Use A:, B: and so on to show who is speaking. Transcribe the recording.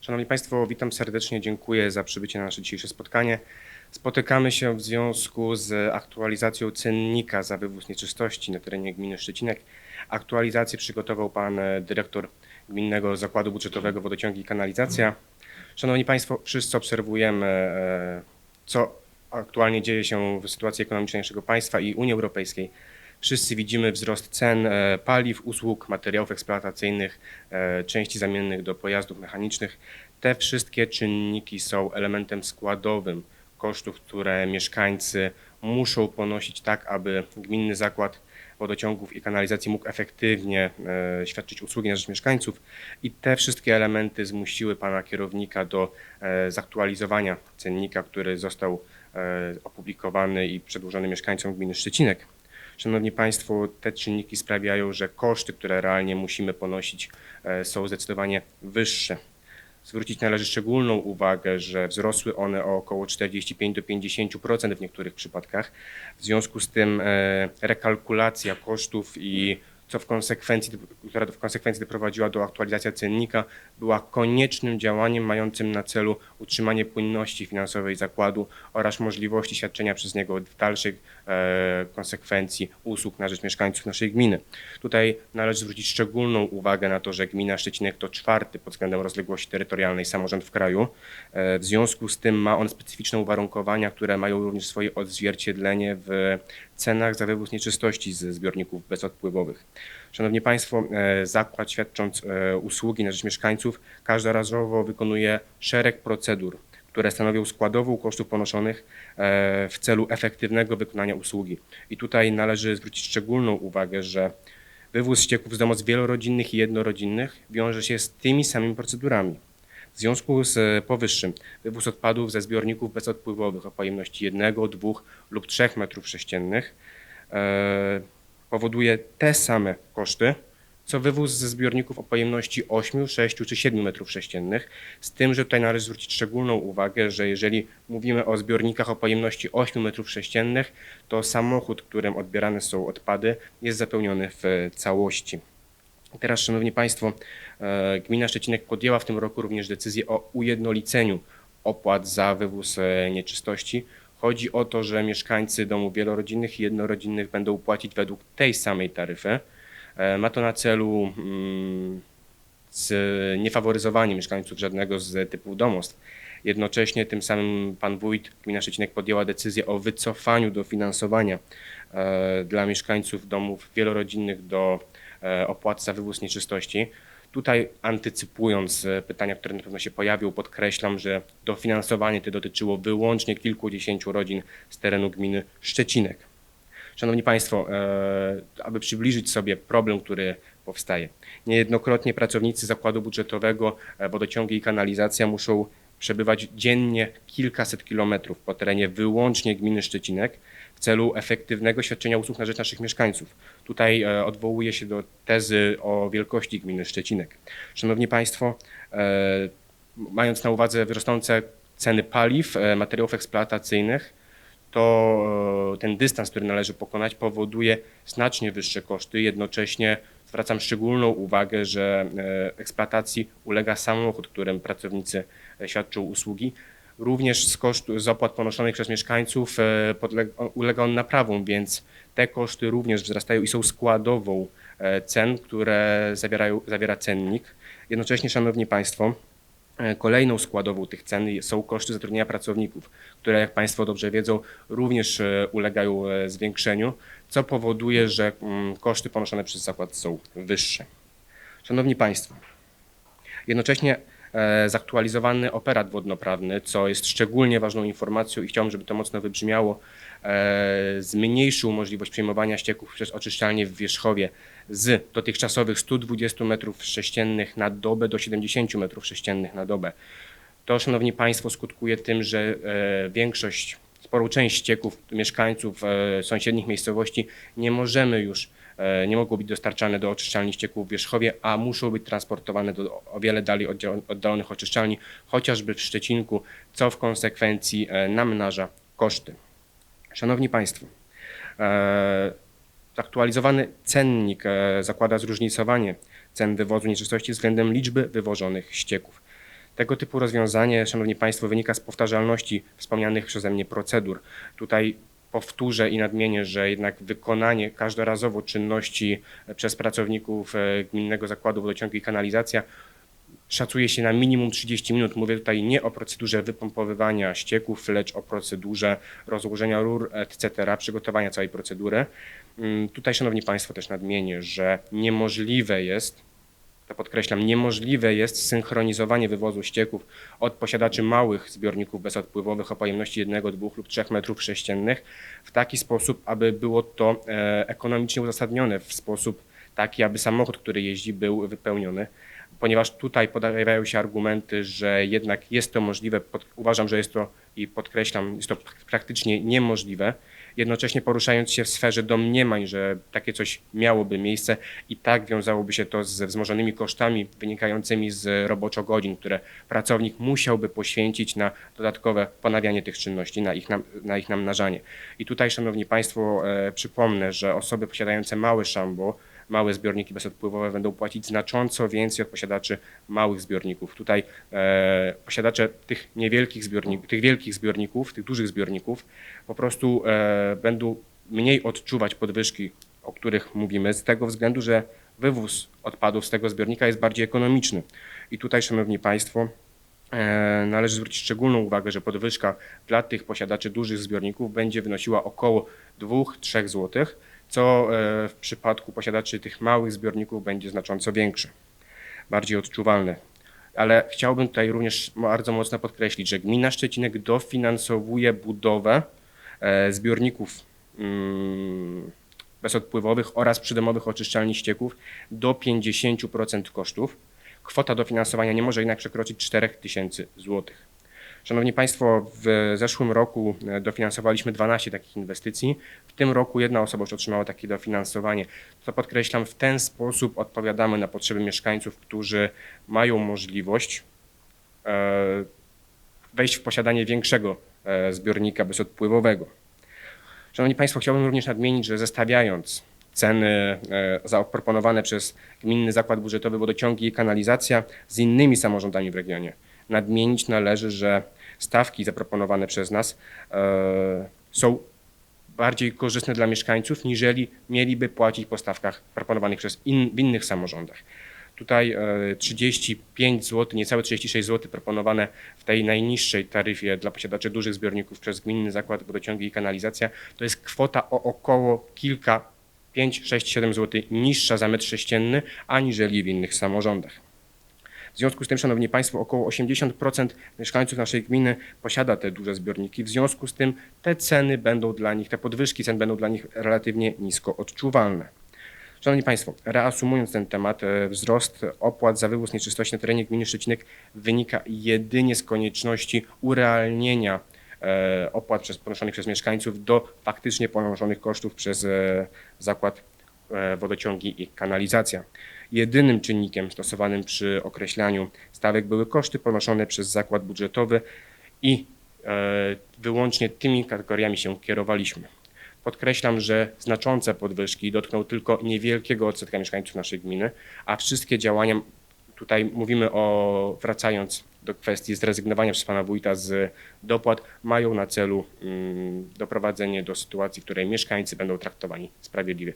A: Szanowni Państwo, witam serdecznie, dziękuję za przybycie na nasze dzisiejsze spotkanie. Spotykamy się w związku z aktualizacją cennika za wywóz nieczystości na terenie gminy Szczecinek. Aktualizację przygotował pan dyrektor Gminnego Zakładu Budżetowego Wodociągi i Kanalizacja. Szanowni Państwo, wszyscy obserwujemy, e, co aktualnie dzieje się w sytuacji ekonomicznej naszego państwa i Unii Europejskiej. Wszyscy widzimy wzrost cen e, paliw, usług, materiałów eksploatacyjnych, e, części zamiennych do pojazdów mechanicznych. Te wszystkie czynniki są elementem składowym kosztów, które mieszkańcy muszą ponosić tak, aby gminny zakład wodociągów i kanalizacji mógł efektywnie e, świadczyć usługi na rzecz mieszkańców. I te wszystkie elementy zmusiły pana kierownika do zaktualizowania cennika, który został opublikowany i przedłożony mieszkańcom gminy Szczecinek. Szanowni Państwo, te czynniki sprawiają, że koszty, które realnie musimy ponosić, e, są zdecydowanie wyższe. Zwrócić należy szczególną uwagę, że wzrosły one o około 45 do 50% w niektórych przypadkach. W związku z tym e, rekalkulacja kosztów i co w konsekwencji, która w konsekwencji doprowadziła do aktualizacji cennika, była koniecznym działaniem mającym na celu utrzymanie płynności finansowej zakładu oraz możliwości świadczenia przez niego w dalszej e, konsekwencji usług na rzecz mieszkańców naszej gminy. Tutaj należy zwrócić szczególną uwagę na to, że gmina Szczecinek to czwarty pod względem rozległości terytorialnej samorząd w kraju. E, W związku z tym ma on specyficzne uwarunkowania, które mają również swoje odzwierciedlenie w cenach za wywóz nieczystości ze zbiorników bezodpływowych. Szanowni Państwo, e, zakład świadcząc e, usługi na rzecz mieszkańców każdorazowo wykonuje szereg procedur, które stanowią składową kosztów ponoszonych e, w celu efektywnego wykonania usługi. I tutaj należy zwrócić szczególną uwagę, że wywóz ścieków z domostw wielorodzinnych i jednorodzinnych wiąże się z tymi samymi procedurami. W związku z powyższym wywóz odpadów ze zbiorników bezodpływowych o pojemności 1, 2 lub 3 m3 e, powoduje te same koszty, co wywóz ze zbiorników o pojemności 8, 6 czy 7 m3. Z tym, że tutaj należy zwrócić szczególną uwagę, że jeżeli mówimy o zbiornikach o pojemności 8 m3, to samochód, którym odbierane są odpady, jest zapełniony w całości. Teraz, Szanowni Państwo, e, gmina Szczecinek podjęła w tym roku również decyzję o ujednoliceniu opłat za wywóz e, nieczystości. Chodzi o to, że mieszkańcy domów wielorodzinnych i jednorodzinnych będą płacić według tej samej taryfy. E, Ma to na celu mm, niefaworyzowanie mieszkańców żadnego z typów domostw. Jednocześnie tym samym pan wójt gmina Szczecinek podjęła decyzję o wycofaniu dofinansowania e, dla mieszkańców domów wielorodzinnych do e, opłat za wywóz nieczystości. Tutaj antycypując e, pytania, które na pewno się pojawią, podkreślam, że dofinansowanie to dotyczyło wyłącznie kilkudziesięciu rodzin z terenu gminy Szczecinek. Szanowni Państwo, e, aby przybliżyć sobie problem, który powstaje. Niejednokrotnie pracownicy zakładu budżetowego, e, wodociągi i kanalizacja muszą przebywać dziennie kilkaset kilometrów po terenie wyłącznie gminy Szczecinek w celu efektywnego świadczenia usług na rzecz naszych mieszkańców. Tutaj e, odwołuję się do tezy o wielkości gminy Szczecinek. Szanowni Państwo, e, mając na uwadze wzrosnące ceny paliw, e, materiałów eksploatacyjnych, to ten dystans, który należy pokonać, powoduje znacznie wyższe koszty. Jednocześnie zwracam szczególną uwagę, że eksploatacji ulega samochód, którym pracownicy świadczą usługi. Również z kosztu, z opłat ponoszonych przez mieszkańców e, ulega on naprawom, więc te koszty również wzrastają i są składową e, cen, które zawierają, zawiera cennik. Jednocześnie, Szanowni Państwo, E, Kolejną składową tych cen są koszty zatrudnienia pracowników, które jak Państwo dobrze wiedzą również ulegają zwiększeniu, co powoduje, że mm, koszty ponoszone przez zakład są wyższe. Szanowni Państwo, jednocześnie zaktualizowany operat wodnoprawny, co jest szczególnie ważną informacją i chciałbym, żeby to mocno wybrzmiało, e, zmniejszył możliwość przejmowania ścieków przez oczyszczalnię w Wierzchowie z dotychczasowych 120 m3 na dobę do 70 m3 na dobę. To, Szanowni Państwo, skutkuje tym, że e, większość, sporą część ścieków mieszkańców e, sąsiednich miejscowości nie możemy już, e, nie mogą być dostarczane do oczyszczalni ścieków w Wierzchowie, a muszą być transportowane do o wiele dalej oddalonych oczyszczalni, chociażby w Szczecinku, co w konsekwencji e, namnaża koszty. Szanowni Państwo, e, Zaktualizowany cennik e, zakłada zróżnicowanie cen wywozu nieczystości względem liczby wywożonych ścieków. Tego typu rozwiązanie, Szanowni Państwo, wynika z powtarzalności wspomnianych przeze mnie procedur. Tutaj powtórzę i nadmienię, że jednak wykonanie każdorazowo czynności przez pracowników e, Gminnego Zakładu Wodociągu i Kanalizacja szacuje się na minimum 30 minut. Mówię tutaj nie o procedurze wypompowywania ścieków, lecz o procedurze rozłożenia rur, etc., przygotowania całej procedury. Mm, Tutaj, Szanowni Państwo, też nadmienię, że niemożliwe jest, to podkreślam, niemożliwe jest synchronizowanie wywozu ścieków od posiadaczy małych zbiorników bezodpływowych o pojemności 1, 2 lub 3 metrów sześciennych w taki sposób, aby było to e, ekonomicznie uzasadnione w sposób taki, aby samochód, który jeździ, był wypełniony. Ponieważ tutaj pojawiają się argumenty, że jednak jest to możliwe, pod, uważam, że jest to i podkreślam, jest to praktycznie niemożliwe, jednocześnie poruszając się w sferze domniemań, że takie coś miałoby miejsce i tak wiązałoby się to ze wzmożonymi kosztami wynikającymi z roboczo godzin, które pracownik musiałby poświęcić na dodatkowe ponawianie tych czynności, na ich, nam, na ich namnażanie. I tutaj, Szanowni Państwo, e, przypomnę, że osoby posiadające małe szambo, małe zbiorniki bezodpływowe będą płacić znacząco więcej od posiadaczy małych zbiorników. Tutaj e, posiadacze tych niewielkich zbiorników, tych wielkich zbiorników, tych dużych zbiorników po prostu e, będą mniej odczuwać podwyżki, o których mówimy, z tego względu, że wywóz odpadów z tego zbiornika jest bardziej ekonomiczny. I tutaj, Szanowni Państwo, e, należy zwrócić szczególną uwagę, że podwyżka dla tych posiadaczy dużych zbiorników będzie wynosiła około 2-3 zł, co e, w przypadku posiadaczy tych małych zbiorników będzie znacząco większe, bardziej odczuwalne. Ale chciałbym tutaj również bardzo mocno podkreślić, że gmina Szczecinek dofinansowuje budowę e, zbiorników mm, bezodpływowych oraz przydomowych oczyszczalni ścieków do 50% kosztów. Kwota dofinansowania nie może jednak przekroczyć 4000 złotych. Szanowni Państwo, w zeszłym roku e, dofinansowaliśmy 12 takich inwestycji. W tym roku jedna osoba już otrzymała takie dofinansowanie. To podkreślam, w ten sposób odpowiadamy na potrzeby mieszkańców, którzy mają możliwość e, wejść w posiadanie większego e, zbiornika bezodpływowego. Szanowni Państwo, chciałbym również nadmienić, że zestawiając ceny zaproponowane przez Gminny Zakład Budżetowy Wodociągi i Kanalizacja z innymi samorządami w regionie, nadmienić należy, że stawki zaproponowane przez nas e, są bardziej korzystne dla mieszkańców, niżeli mieliby płacić po stawkach proponowanych przez in, w innych samorządach. Tutaj 35 zł, niecałe 36 zł proponowane w tej najniższej taryfie dla posiadaczy dużych zbiorników przez Gminny Zakład Wodociągi i Kanalizacja to jest kwota o około kilka, 5, 6, 7 zł niższa za metr sześcienny aniżeli w innych samorządach. W związku z tym, Szanowni Państwo, około 80% mieszkańców naszej gminy posiada te duże zbiorniki. W związku z tym te ceny będą dla nich, te podwyżki cen będą dla nich relatywnie nisko odczuwalne. Szanowni Państwo, reasumując ten temat, e, wzrost opłat za wywóz nieczystości na terenie gminy Szczecinek wynika jedynie z konieczności urealnienia e, opłat przez, ponoszonych przez mieszkańców do faktycznie ponoszonych kosztów przez e, zakład wodociągi i kanalizacja. Jedynym czynnikiem stosowanym przy określaniu stawek były koszty ponoszone przez zakład budżetowy i e, wyłącznie tymi kategoriami się kierowaliśmy. Podkreślam, że znaczące podwyżki dotkną tylko niewielkiego odsetka mieszkańców naszej gminy, a wszystkie działania, tutaj mówimy o, wracając do kwestii zrezygnowania przez pana wójta z dopłat, mają na celu mm, doprowadzenie do sytuacji, w której mieszkańcy będą traktowani sprawiedliwie.